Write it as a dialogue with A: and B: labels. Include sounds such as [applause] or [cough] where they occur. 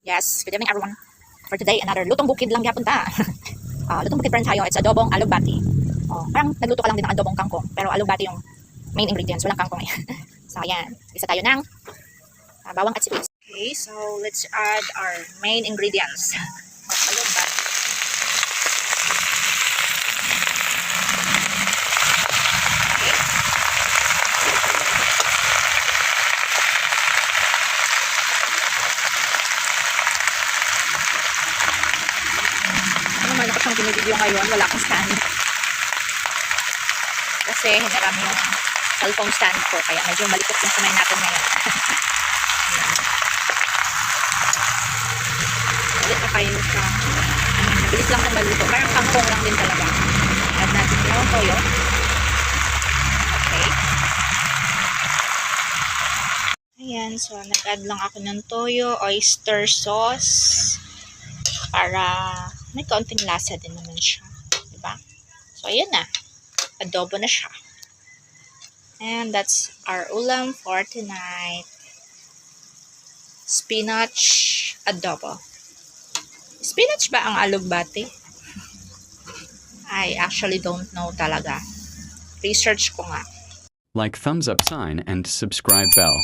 A: Yes, good evening everyone. For today, another lutong bukid lang yapon ta. [laughs] Ah, lutong bukid friends tayo, it's adobong alugbati. Oh, parang nagluto ka lang din ng adobong kangkong, pero alugbati yung main ingredients, walang kangkong eh. [laughs] so ayan, isa tayo ng ah, bawang at sibuyas. Okay, so let's add our main ingredients [laughs] of alugbati. Okay. Binibideo ngayon, wala akong stand. Kasi hinaram yung cellphone stand ko, kaya medyo malikot yung kamay natin ngayon. Ulit na kayo sa, mabilis lang kung maluto. Parang kangkong lang din talaga. Add natin yung toyo. Okay. Ayan, so nag-add lang ako ng toyo, oyster sauce, para may kaunting lasa din naman siya. Diba? So, ayan na. Adobo na siya. And that's our ulam for tonight. Spinach adobo. Spinach ba ang alugbati? [laughs] I actually don't know talaga. Research ko nga.
B: Like thumbs up sign and subscribe bell.